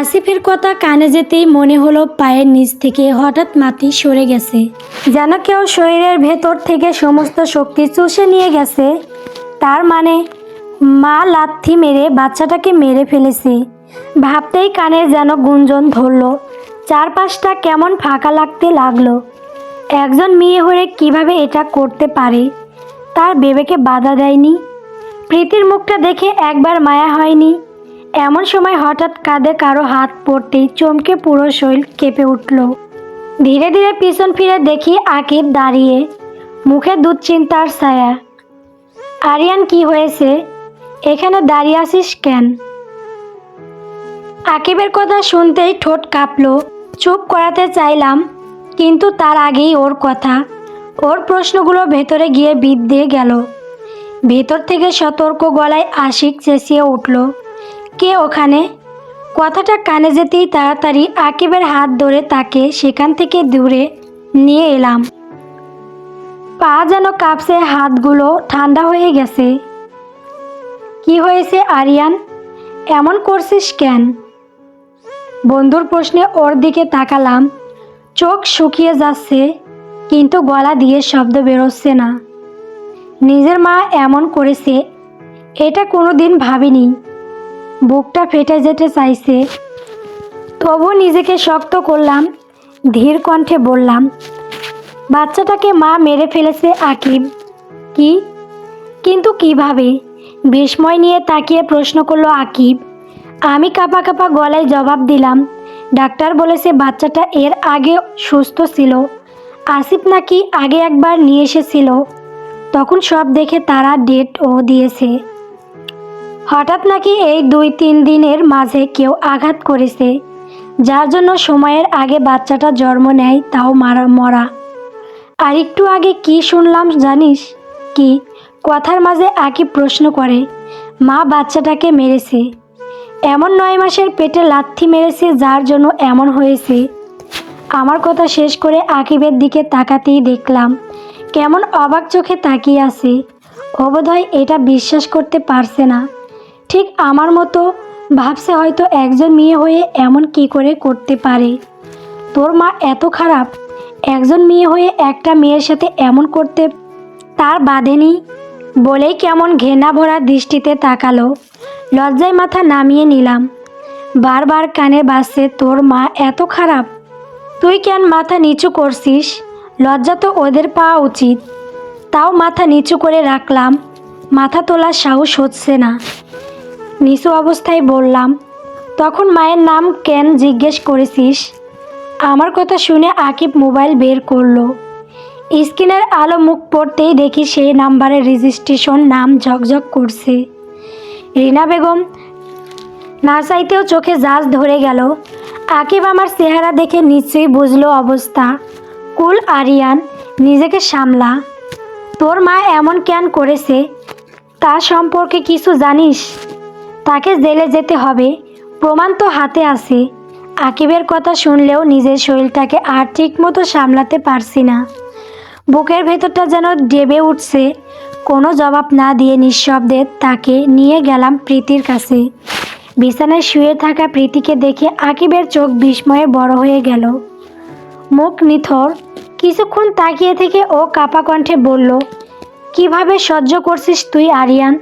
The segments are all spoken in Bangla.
আসিফের কথা কানে যেতেই মনে হলো পায়ের নিচ থেকে হঠাৎ মাটি সরে গেছে। যেন কেউ শরীরের ভেতর থেকে সমস্ত শক্তি চুষে নিয়ে গেছে। তার মানে মা লাথি মেরে বাচ্চাটাকে মেরে ফেলেছে। ভাবতেই কানে যেন গুঞ্জন ধরলো। চারপাশটা কেমন ফাঁকা লাগতে লাগল। একজন মেয়ে হয়ে কীভাবে এটা করতে পারে? তার বেবেকে বাধা দেয়নি। প্রীতির মুখটা দেখে একবার মায়া হয়নি। এমন সময় হঠাৎ কাঁধে কারও হাত পড়তেই চমকে পুরো শরীর কেঁপে উঠল। ধীরে ধীরে পিছন ফিরে দেখি আকিব দাঁড়িয়ে, মুখে দুশ্চিন্তার ছায়া। আরিয়ান, কি হয়েছে? এখানে দাঁড়িয়ে আছিস কেন? আকিবের কথা শুনতেই ঠোঁট কাঁপল। চুপ করাতে চাইলাম, কিন্তু তার আগেই ওর কথা। ওর প্রশ্নগুলো ভেতরে গিয়ে বিদ্যে গেল। ভেতর থেকে সতর্ক গলায় আশিক চেঁচিয়ে উঠল। কে ওখানে? কথাটা কানে যেতেই তাড়াতাড়ি আকিবের হাত ধরে তাকে সেখান থেকে দূরে নিয়ে এলাম। পা যেন কাঁপছে, হাতগুলো ঠান্ডা হয়ে গেছে। কি হয়েছে আরিয়ান? এমন করছিস কেন? বন্ধুর প্রশ্নে ওর দিকে তাকালাম। চোখ শুকিয়ে যাচ্ছে, কিন্তু গলা দিয়ে শব্দ বেরোচ্ছে না। নিজের মা এমন করেছে, এটা কোনো দিন ভাবিনি। বুকটা ফেটে যেতে চাইছে। তবু নিজেকে শক্ত করলাম, ধীর কণ্ঠে বললাম, বাচ্চাটাকে মা মেরে ফেলেছে আকিব। কি? কিন্তু কীভাবে? বিস্ময় নিয়ে তাকিয়ে প্রশ্ন করল আকিব। আমি কাপা কাপা গলায় জবাব দিলাম, ডাক্তার বলেছে বাচ্চাটা এর আগে সুস্থ ছিল। আসিফ নাকি আগে একবার নিয়ে এসেছিল। তখন সব দেখে তারা ডেটও দিয়েছে। হঠাৎ নাকি এই দুই তিন দিনের মাঝে কেউ আঘাত করেছে, যার জন্য সময়ের আগে বাচ্চাটা জন্ম নেয় তাও মারা, মরা। আর একটু আগে কি শুনলাম জানিস? কি? কথার মাঝে আকিব প্রশ্ন করে, মা বাচ্চাটাকে মেরেছে। এমন নয় মাসের পেটে লাথি মেরেছে যার জন্য এমন হয়েছে। আমার কথা শেষ করে আকিবের দিকে তাকাতেই দেখলাম, কেমন অবাক চোখে তাকিয়ে আছে। ও এটা বিশ্বাস করতে পারছে না। ঠিক আমার মতো ভাবছে হয়তো একজন মেয়ে হয়ে এমন কি করে করতে পারে। তোর মা এত খারাপ, একজন মেয়ে হয়ে একটা মেয়ের সাথে এমন করতে তার বাঁধেনি বলেই কেমন ঘেনা ভরা দৃষ্টিতে তাকালো। লজ্জায় মাথা নামিয়ে নিলাম। বারবার কানে বাজছে, তোর মা এত খারাপ, তুই কেন মাথা নিচু করছিস? লজ্জা তো ওদের পাওয়া উচিত। তাও মাথা নিচু করে রাখলাম। মাথা তোলার সাহস হচ্ছে না। নিচু অবস্থায় বললাম, তখন মায়ের নাম কেন জিজ্ঞেস করেছিস? আমার কথা শুনে আকিব মোবাইল বের করল। স্ক্রিনের আলো মুখ পড়তেই দেখি সেই নাম্বারের রেজিস্ট্রেশন নাম ঝকঝক করছে। রিনা বেগম না চাইতেও চোখে জাজ ধরে গেল। আকিব আমার চেহারা দেখে নিশ্চয়ই বুঝলো অবস্থা। কুল আরিয়ান, নিজেকে সামলা। তোর মা এমন কেন করেছে? তা সম্পর্কে কিছু জানিস? তাকে জেলে যেতে হবে। প্রমাণ তো হাতে আছে। আকিবের কথা শুনলেও নিজের শরীরটাকে আর ঠিকমতো সামলাতে পারছি না। বুকের ভেতরটা যেন ডেবে উঠছে। কোনো জবাব না দিয়ে নিঃশব্দে তাকে নিয়ে গেলাম প্রীতির কাছে। বিছানায় শুয়ে থাকা প্রীতিকে দেখে আকিবের চোখ বিস্ময়ে বড় হয়ে গেল। মুখ নিথর। কিছুক্ষণ তাকিয়ে থেকে ও কাপা কণ্ঠে বলল, কীভাবে সহ্য করছিস তুই, আরিয়ান?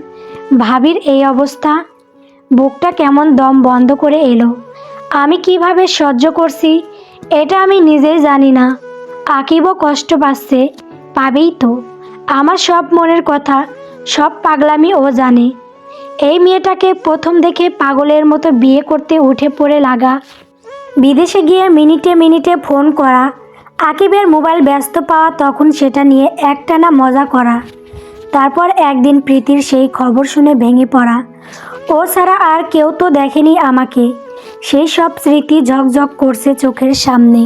ভাবির এই অবস্থা? বুকটা কেমন দম বন্ধ করে এলো। আমি কীভাবে সহ্য করছি, এটা আমি নিজেই জানি না। আকিবও কষ্ট পাচ্ছে, পাবেই তো। আমার সব মনের কথা, সব পাগলামি ও জানে। এই মেয়েটাকে প্রথম দেখে পাগলের মতো বিয়ে করতে উঠে পড়ে লাগা। বিদেশে গিয়ে মিনিটে মিনিটে ফোন করা, আকিবের মোবাইল ব্যস্ত পাওয়া তখন সেটা নিয়ে একটানা মজা করা। তারপর একদিন প্রীতির সেই খবর শুনে ভেঙে পড়া। ও ছাড়া আর কেউ তো দেখেনি আমাকে। সেই সব স্মৃতি ঝকঝক করছে চোখের সামনে।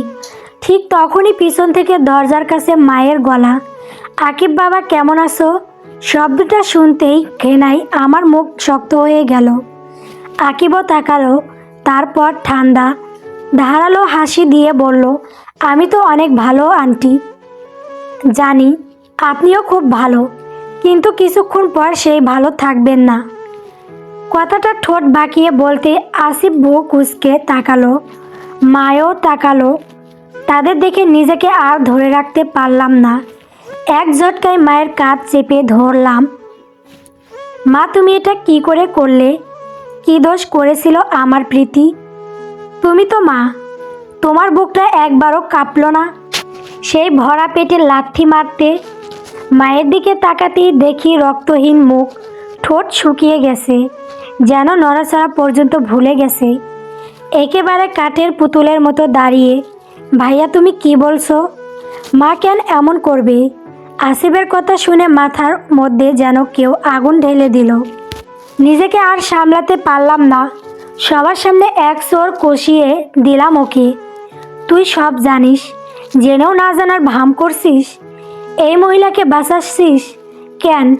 ঠিক তখনই পিছন থেকে দরজার কাছে মায়ের গলা, আকিব বাবা, কেমন আছো? শব্দটা শুনতেই ঘেনাই আমার মুখ শক্ত হয়ে গেল। আকিবও তাকালো, তারপর ঠান্ডা, ধারালো হাসি দিয়ে বলল, আমি তো অনেক ভালো, আন্টি। জানি, আপনিও খুব ভালো, কিন্তু কিছুক্ষণ পর সেই ভালো থাকবেন না। কথাটা ঠোঁট বাঁকিয়ে বলতে আসিফ বুক কুচকে তাকালো, মায়ও তাকালো। তাদের দেখে নিজেকে আর ধরে রাখতে পারলাম না। এক ঝটকায় মায়ের কাঁধ চেপে ধরলাম। মা, তুমি এটা কি করে করলে? কি দোষ করেছিল আমার প্রীতি? তুমি তো মা। তোমার বুকটা একবারও কাঁপলো না। সেই ভরা পেটে লাথি মারতে মায়ের দিকে তাকাতেই দেখি রক্তহীন মুখ, ঠোঁট শুকিয়ে গেছে। যেন নড়াচড়া পর্যন্ত ভুলে গেছে। একেবারে কাঠের পুতুলের মতো দাঁড়িয়ে, ভাইয়া, তুমি কি বলছো? মা কেন এমন করবে? আসিফের কথা শুনে মাথার মধ্যে যেন কেউ আগুন ঢেলে দিল। নিজেকে আর সামলাতে পারলাম না। সবার সামনে এক সোর কষিয়ে দিলাম ওকে। তুই সব জানিস, জেনেও না জানার ভাম করছিস? এই মহিলাকে বাঁচাচ্ছিস? কেন?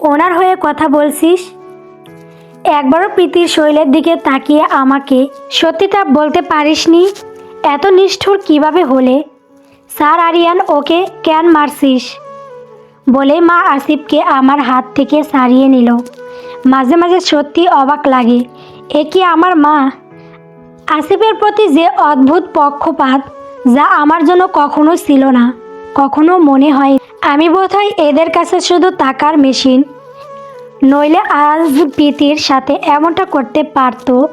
ওনার হয়ে কথা বলছিস? একবারও প্রীতির শৈলের দিকে তাকিয়ে আমাকে সত্যিটা বলতে পারিসনি? এত নিষ্ঠুর কীভাবে হলে? স্যার আরিয়ান, ওকে কেন মারছিস? বলে মা আসিফকে আমার হাত থেকে সারিয়ে নিল। মাঝে মাঝে সত্যি অবাক লাগে, এ কি আমার মা? আসিফের প্রতি যে অদ্ভুত পক্ষপাত যা আমার জন্য কখনো ছিল না, কখনো মনে হয় আমি বোধহয় এদের কাছে শুধু টাকার মেশিন নইলে আজ প্রীতির সাথে এমনটা করতে পারতো,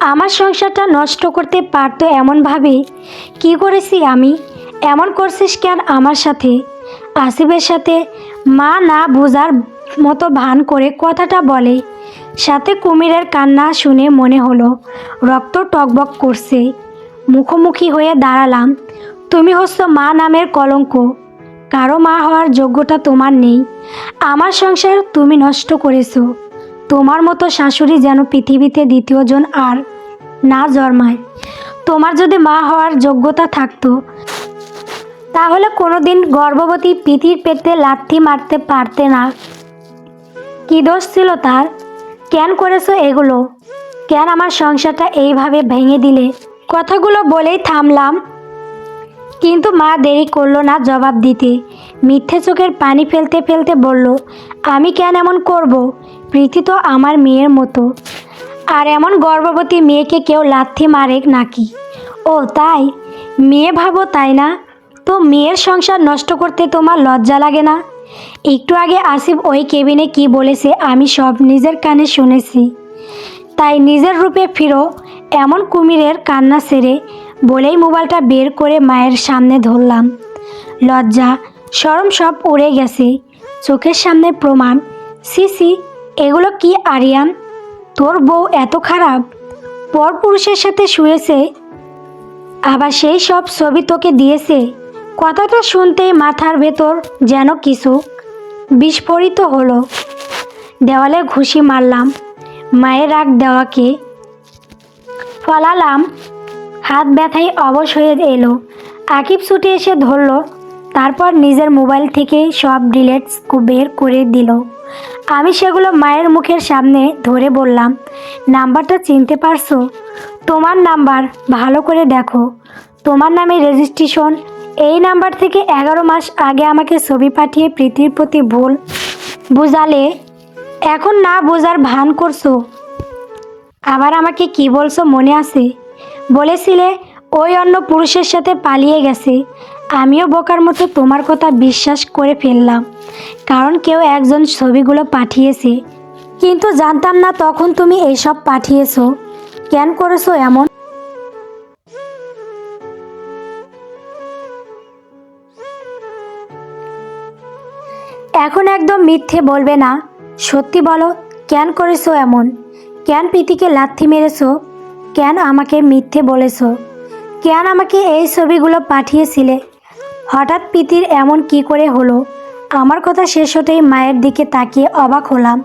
আমার সংসারটা নষ্ট করতে পারতো এমনভাবে। কি করেছি আমি? এমন করছিস কেন আমার সাথে? আসিফের সাথে মা না বোঝার মতো ভান করে কথাটা বলে। সাথে কুমিরের কান্না শুনে মনে হলো, রক্ত টকবক করছে। মুখোমুখি হয়ে দাঁড়ালাম। তুমি হচ্ছ মা নামের কলঙ্ক। কারও মা হওয়ার যোগ্যতা তোমার নেই। আমার সংসার তুমি নষ্ট করেছ। তোমার মতো শাশুড়ি যেন পৃথিবীতে দ্বিতীয়জন আর না জন্মায়। তোমার যদি মা হওয়ার যোগ্যতা থাকতো, তাহলে কোনোদিন গর্ভবতী পিতির পেটে লাথি মারতে পারতে না। কি দোষ ছিল তার? কেন করেছ এগুলো? কেন আমার সংসারটা এইভাবে ভেঙে দিলে? কথাগুলো বলেই থামলাম। কিন্তু মা দেরি করল না জবাব দিতে। মিথ্যে চোখের পানি ফেলতে ফেলতে বলল, আমি কেন এমন করব? প্রীতি তো আমার মেয়ের মতো। আর এমন গর্ভবতী মেয়েকে কেউ লাথি মারে নাকি? ও, তাই? মেয়ে ভাবো তাই না? তো মেয়ের সংসার নষ্ট করতে তোমার লজ্জা লাগে না? একটু আগে আসিফ ওই কেবিনে কি বলেছে আমি সব নিজের কানে শুনেছি। তাই নিজের রূপে ফিরো, এমন কুমিরের কান্না সেরে বলেই মোবাইলটা বের করে মায়ের সামনে ধরলাম। লজ্জা, সরম সব উড়ে গেছে। চোখের সামনে প্রমাণ সিসি এগুলো কি আরিয়ান? তোর বউ এত খারাপ? পর পুরুষের সাথে শুয়েছে, আবার সেই সব ছবি তোকে দিয়েছে। কথাটা শুনতেই মাথার ভেতর যেন কিছু বিস্ফোরিত হলো। দেওয়ালে ঘুষি মারলাম, মায়ের রাগ দেওয়াকে ফলালাম। হাত ব্যথায় অবশ হয়ে এলো। আকিব ছুটে এসে ধরলো, তারপর নিজের মোবাইল থেকে সব ডিলেটস বের করে দিল। আমি সেগুলো মায়ের মুখের সামনে ধরে বললাম, নাম্বারটা চিনতে পারছ? তোমার নাম্বার ভালো করে দেখো। তোমার নামে রেজিস্ট্রেশন, এই নাম্বার থেকে এগারো মাস আগে আমাকে ছবি পাঠিয়ে প্রীতির প্রতি ভুল বুঝালে, এখন না বোঝার ভান করছ? আবার আমাকে কি বলছো মনে আছে? বলেছিলে, ওই অন্য পুরুষের সাথে পালিয়ে গেছে। আমিও বোকার মতো তোমার কথা বিশ্বাস করে ফেললাম, কারণ কেউ একজন ছবিগুলো পাঠিয়েছে। কিন্তু জানতাম না তখন তুমি এইসব পাঠিয়েছো। কেন করেছ এমন? এখন একদম মিথ্যে বলবে না। সত্যি বলো, কেন করেছ এমন? কেন প্রীতিকে লাথি মেরেছো? কেন আমাকে মিথ্যে বলেছ? কেন আমাকে এই ছবিগুলো পাঠিয়েছিলে? হঠাৎ প্রীতির এমন কি করে হলো? আমার কথা শেষ হতেই মায়ের দিকে তাকিয়ে অবাক হলাম।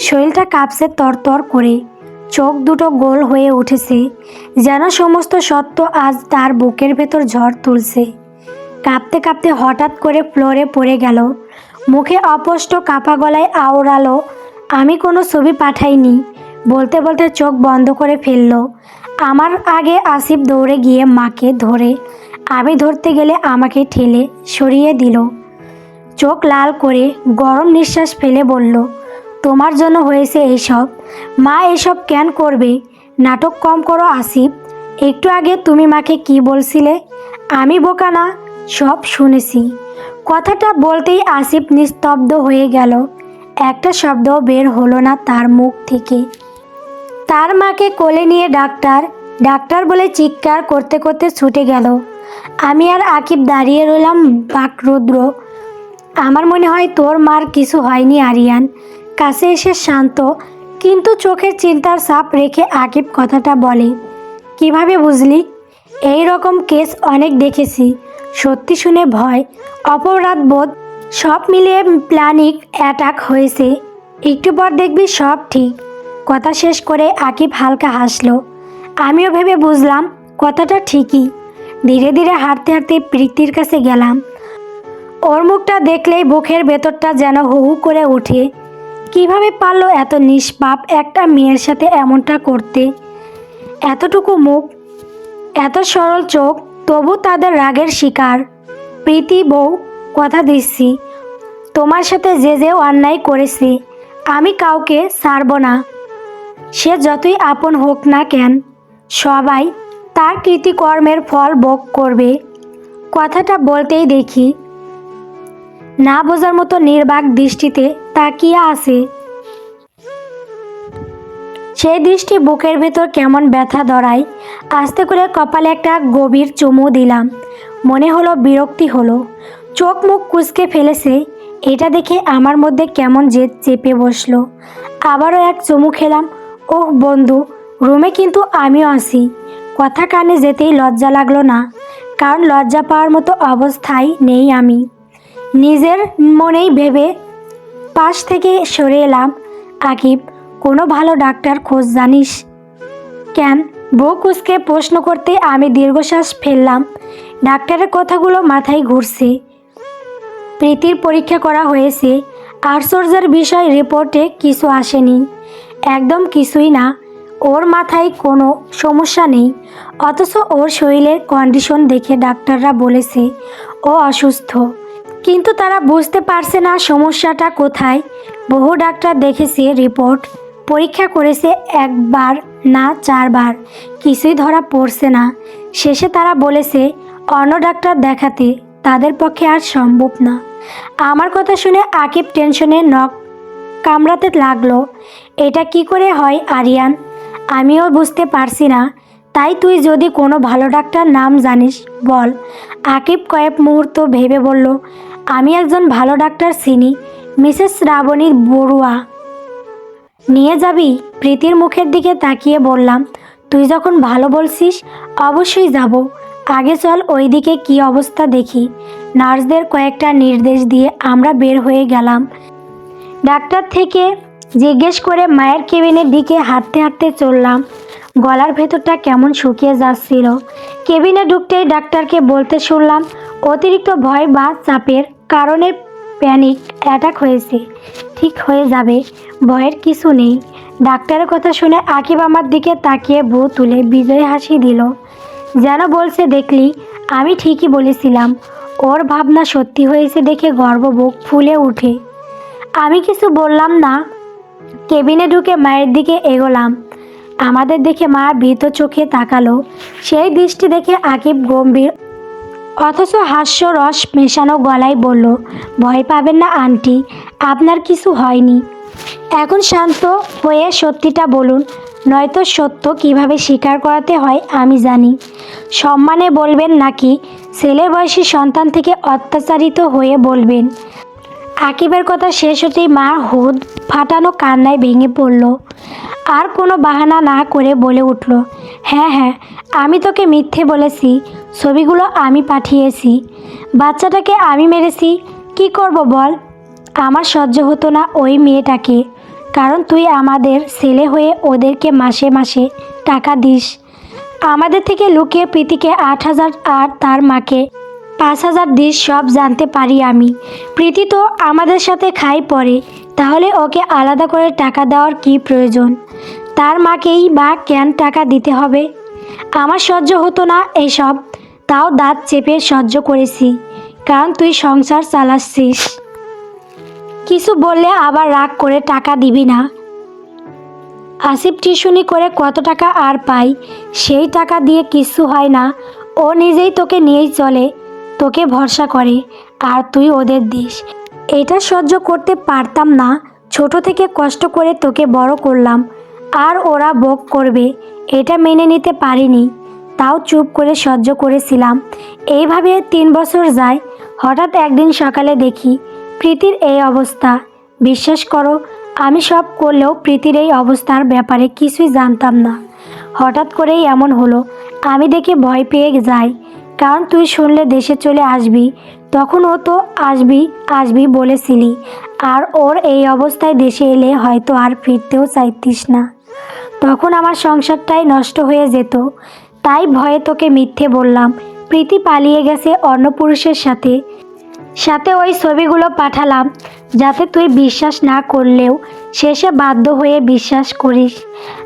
শরীরটা কাঁপছে তরতর করে। চোখ দুটো গোল হয়ে উঠেছে, যেন সমস্ত সত্য আজ তার বুকের ভেতর ঝড় তুলছে। কাঁপতে কাঁপতে হঠাৎ করে ফ্লোরে পড়ে গেল। মুখে অপষ্ট কাপা গলায় আওড়ালো, আমি কোনো ছবি পাঠাইনি। বলতে বলতে চোখ বন্ধ করে ফেলল। আমার আগে আসিফ দৌড়ে গিয়ে মাকে ধরে আমি ধরতে গেলে আমাকে ঠেলে সরিয়ে দিল। চোখ লাল করে গরম নিঃশ্বাস ফেলে বলল, তোমার জন্য হয়েছে এইসব। মা এসব কেন করবে? নাটক কম করো আসিফ। একটু আগে তুমি মাকে কি বলছিলে? আমি বোকা না? সব শুনেছি। কথাটা বলতেই আসিফ নিস্তব্ধ হয়ে গেল। একটা শব্দ বের হলো না তার মুখ থেকে। তার মাকে কোলে নিয়ে ডাক্তার ডাক্তার বলে চিৎকার করতে করতে ছুটে গেল। আমি আর আকিব দাঁড়িয়ে রইলাম বাকরুদ্র। আমার মনে হয় তোর মার কিছু হয়নি, আরিয়ান। কাছে এসে শান্ত, কিন্তু চোখের চিন্তার চাপ রেখে আকিব কথাটা বলে, কীভাবে বুঝলি? এই রকম কেস অনেক দেখেছি। সত্যি শুনে ভয়, অপরাধ বোধ, সব মিলিয়ে প্ল্যানিক অ্যাটাক হয়েছে। একটু পর দেখবি সব ঠিক। কথা শেষ করে আকিব হালকা হাসলো। আমিও ভেবে বুঝলাম, কথাটা ঠিকই। ধীরে ধীরে হাঁটতে হাঁটতে প্রীতির কাছে গেলাম। ওর মুখটা দেখলেই বুকের ভেতরটা যেন হু হু করে ওঠে। কীভাবে পারল এত নিষ্পাপ একটা মেয়ের সাথে এমনটা করতে? এতটুকু মুখ, এত সরল চোখ, তবু তাদের রাগের শিকার। প্রীতি বউ, কথা দিচ্ছি। তোমার সাথে যে যে অন্যায় করেছি, আমি কাউকে ছাড়ব না। সে যতই আপন হোক না কেন, সবাই তার কৃতিকর্মের ফল ভোগ করবে। কথাটা বলতেই দেখি, না বোঝার মতো নির্বাক দৃষ্টিতে তাকিয়ে আছে। সেই দৃষ্টি বুকের ভেতর কেমন ব্যথা ধরায়, আস্তে করে কপালে একটা গভীর চুমু দিলাম। মনে হলো বিরক্তি হলো। চোখ মুখ কুচকে ফেলেছে, এটা দেখে আমার মধ্যে কেমন জেদ চেপে বসল। আবারও এক চুমু খেলাম ওহ, বন্ধু, রুমে কিন্তু আমিও আসি কথা কানে যেতেই লজ্জা লাগল না, কারণ লজ্জা পাওয়ার মতো অবস্থায় নেই আমি। নিজের মনেই ভেবে পাশ থেকে সরে এলাম। আকিব, কোনো ভালো ডাক্তার খোঁজ জানিস? কেন? বউ কুসকে প্রশ্ন করতে আমি দীর্ঘশ্বাস ফেললাম। ডাক্তারের কথাগুলো মাথায় ঘুরছে। প্রীতির পরীক্ষা করা হয়েছে। আশ্চর্যের বিষয় রিপোর্টে কিছু আসেনি। একদম কিছুই না। ওর মাথায় কোনো সমস্যা নেই। অথচ ওর শরীরের কন্ডিশন দেখে ডাক্তাররা বলেছে, ও অসুস্থ। কিন্তু তারা বুঝতে পারছে না সমস্যাটা কোথায়। বহু ডাক্তার দেখেছে রিপোর্ট পরীক্ষা করেছে একবার না চারবার। কিছুই ধরা পড়ছে না। শেষে তারা বলেছে, অন্য ডাক্তার দেখাতে তাদের পক্ষে আর সম্ভব না। আমার কথা শুনে আকিব টেনশনে নখ কামড়াতে লাগল। এটা কি করে হয়, আরিয়ান? আমিও বুঝতে পারছি না। তাই তুই যদি কোনো ভালো ডাক্তার নাম জানিস, বল। আকিব কয়েক মুহূর্ত ভেবে বলল, আমি একজন ভালো ডাক্তার চিনি, মিসেস শ্রাবণী বড়ুয়া। নিয়ে যাবি? প্রীতির মুখের দিকে তাকিয়ে বললাম, তুই যখন ভালো বলছিস, অবশ্যই যাব। আগে চল ওইদিকে কি অবস্থা দেখি। নার্সদের কয়েকটা নির্দেশ দিয়ে আমরা বের হয়ে গেলাম। ডাক্তার থেকে জিজ্ঞেস করে মায়ের কেবিনের দিকে হাঁটতে হাঁটতে চললাম। গলার ভেতরটা কেমন শুকিয়ে যাচ্ছিল। কেবিনে ঢুকতেই ডাক্তারকে বলতে শুনলাম, অতিরিক্ত ভয় বা চাপের কারণে প্যানিক অ্যাটাক হয়েছে। ঠিক হয়ে যাবে, ভয়ের কিছু নেই। ডাক্তারের কথা শুনে আকিব আমার দিকে তাকিয়ে বউ তুলে বিজয় হাসি দিল। যেন বলছে, দেখলি, আমি ঠিকই বলেছিলাম। ওর ভাবনা সত্যি হয়েছে দেখে গর্ব বুক ফুলে উঠে। আমি কিছু বললাম না কেবিনে ঢুকে মায়ের দিকে এগোলাম। আমাদের দেখে মা ভীত চোখে তাকালো। সেই দৃষ্টি দেখে আকিব গম্ভীর, অথচ হাস্য রস মেশানো গলায় বলল, ভয় পাবেন না, আন্টি, আপনার কিছু হয়নি। এখন শান্ত হয়ে সত্যিটা বলুন, নয়তো সত্য কীভাবে স্বীকার করাতে হয় আমি জানি। সম্মানে বলবেন নাকি, ছেলে বয়সী সন্তান থেকে অত্যাচারিত হয়ে বলবেন। আকিবের কথা শেষ হতেই মা হুদ ফাটানো কান্নায় ভেঙে পড়ল। আর কোনো বাহানা না করে বলে উঠল হ্যাঁ হ্যাঁ আমি তোকে মিথ্যে বলেছি, ছবিগুলো আমি পাঠিয়েছি। বাচ্চাটাকে আমি মেরেছি, কি করব বল? আমার সহ্য হতো না ওই মেয়েটাকে, কারণ তুই আমাদের ছেলে হয়ে ওদেরকে মাসে মাসে টাকা দিস। আমাদের থেকে লুকিয়ে প্রীতিকে আট হাজার আর তার মাকে পাঁচ হাজার দিস সব জানতে পারি আমি। প্রীতি তো আমাদের সাথে খাই পড়ে, তাহলে ওকে আলাদা করে টাকা দেওয়ার কি প্রয়োজন? তার মাকেই বা কেন টাকা দিতে হবে? আমার সহ্য হতো না এসব, তাও দাঁত চেপে সহ্য করেছি, কারণ তুই সংসার চালাচ্ছিস। কিছু বললে আবার রাগ করে টাকা দিবি না। আসিফ টিউশনি করে কত টাকা আর পাই, সেই টাকা দিয়ে কিছু হয় না, ও নিজেই তোকে নিয়েই চলে তোকে ভরসা করে, আর তুই ওদের দিস। এটা সহ্য করতে পারতাম না, ছোট থেকে কষ্ট করে তোকে বড় করলাম, আর ওরা বক করবে, এটা মেনে নিতে পারিনি। তাও চুপ করে সহ্য করেছিলাম। এইভাবে তিন বছর যায়, হঠাৎ একদিন সকালে দেখি প্রীতির এই অবস্থা। বিশ্বাস করো, আমি সব করলেও প্রীতির এই অবস্থার ব্যাপারে কিছুই জানতাম না। হঠাৎ করেই এমন হলো, আমি দেখে ভয় পেয়ে যাই। কারণ তুই শুনলে দেশে চলে আসবি তখন ও তো আসবি আসবি বলেছিলি। আর ওর এই অবস্থায় দেশে এলে হয়তো আর ফিরতেও চাইতিস না। তখন আমার সংসারটাই নষ্ট হয়ে যেত। তাই ভয়ে তোকে মিথ্যে বললাম। প্রীতি পালিয়ে গেছে অন্য পুরুষের সাথে। সাথে ওই ছবিগুলো পাঠালাম, যাতে তুই বিশ্বাস না করলেও শেষে বাধ্য হয়ে বিশ্বাস করিস।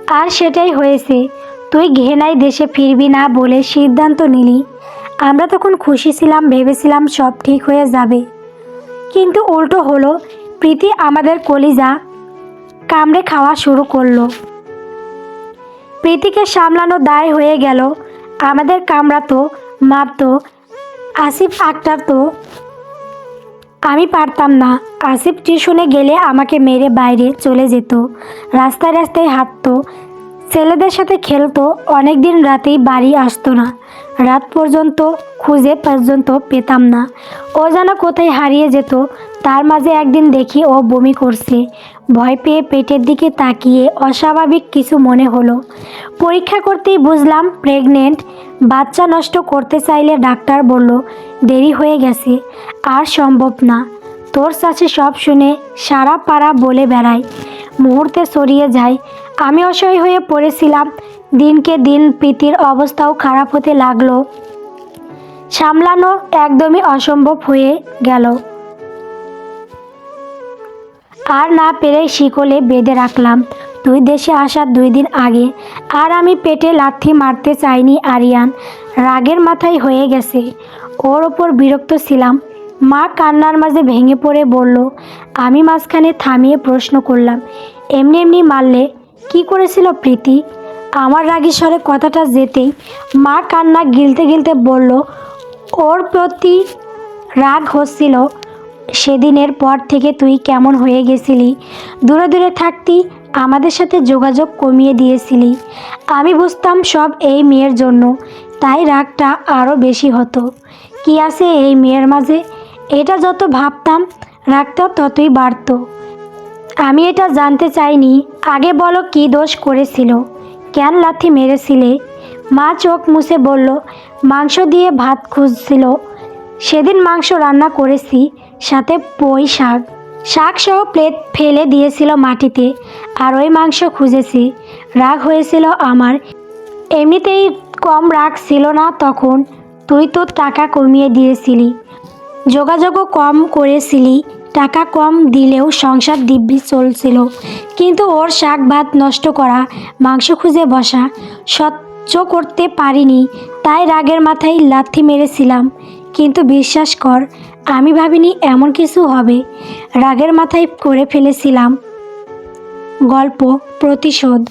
আর সেটাই হয়েছে। তুই ঘেনাই দেশে ফিরবি না বলে সিদ্ধান্ত নিলি। আমরা তখন খুশি ছিলাম, ভেবেছিলাম সব ঠিক হয়ে যাবে। কিন্তু উল্টো হলো, প্রীতি আমাদের কলিজা কামড়ে খাওয়া শুরু করল। প্রীতিকে সামলানো দায় হয়ে গেল। আমাদের কামড়াতো, মারতো, আসিফ আক্তার তো আমি পারতাম না। আসিফ টিউশনে গেলে আমাকে মেরে বাইরে চলে যেত। রাস্তায় রাস্তায় হাঁটতো। ছেলেদের সাথে খেলতো। অনেক দিন রাতেই বাড়ি আসতো না। রাত পর্যন্ত খুঁজে পর্যন্ত পেতাম না। ও যেন কোথায় হারিয়ে যেত, তার মাঝে একদিন দেখি ও বমি করছে। ভয় পেয়ে পেটের দিকে তাকিয়ে অস্বাভাবিক কিছু মনে হলো। পরীক্ষা করতেই বুঝলাম প্রেগনেন্ট, বাচ্চা নষ্ট করতে চাইলে ডাক্তার বলল, দেরি হয়ে গেছে, আর সম্ভব না। তোর চাষে সব শুনে সারা পাড়া বলে বেড়ায়। মুহূর্তে সরিয়ে যায়। আমি অসহায় হয়ে পড়েছিলাম দিনকে দিন প্রীতির অবস্থাও খারাপ হতে লাগল। সামলানো একদমই অসম্ভব হয়ে গেল। আর না পেরে শিকলে বেঁধে রাখলাম। দুই দেশে আসার দুই দিন আগে। আর আমি পেটে লাথি মারতে চাইনি আরিয়ান। রাগের মাথায় হয়ে গেছে। ওর ওপর বিরক্ত ছিলাম। মা কান্নার মাঝে ভেঙে পড়ে বলল, আমি মাঝখানে থামিয়ে প্রশ্ন করলাম। এমনি এমনি মারলে কি করেছিল প্রীতি? আমার রাগী স্বরে কথাটা যেতেই মা কান্না গিলতে গিলতে বলল, ওর প্রতি রাগ হচ্ছিল। সেদিনের পর থেকে তুই কেমন হয়ে গেছিলি? দূরে দূরে থাকতি আমাদের সাথে যোগাযোগ কমিয়ে দিয়েছিলি। আমি বুঝতাম সব এই মেয়ের জন্য, তাই রাগটা আরও বেশি হতো। কি আছে এই মেয়ের মাঝে? এটা যত ভাবতাম, রাগটা ততই বাড়তো। আমি এটা জানতে চাইনি। আগে বলো কি দোষ করেছিল? কেন লাথি মেরেছিলে? মা চোখ মুছে বলল, মাংস দিয়ে ভাত খুঁজছিল। সেদিন মাংস রান্না করেছি, সাথে পই শাক। শাক সহ প্লেট ফেলে দিয়েছিল মাটিতে, আর ওই মাংস খুঁজেছি। রাগ হয়েছিল আমার। এমনিতেই কম রাগ ছিল না তখন। তুই তো টাকা কমিয়ে দিয়েছিলি। যোগাযোগও কম করেছিলি। টাকা কম দিলেও সংসার দিব্যি চলছিল। কিন্তু ওর শাক ভাত নষ্ট করা, মাংস খুঁজে বসা, সহ্য করতে পারিনি, তাই রাগের মাথায় লাথি মেরেছিলাম। কিন্তু বিশ্বাস কর, আমি ভাবিনি এমন কিছু হবে। রাগের মাথায় করে ফেলেছিলাম। গল্প, প্রতিশোধ।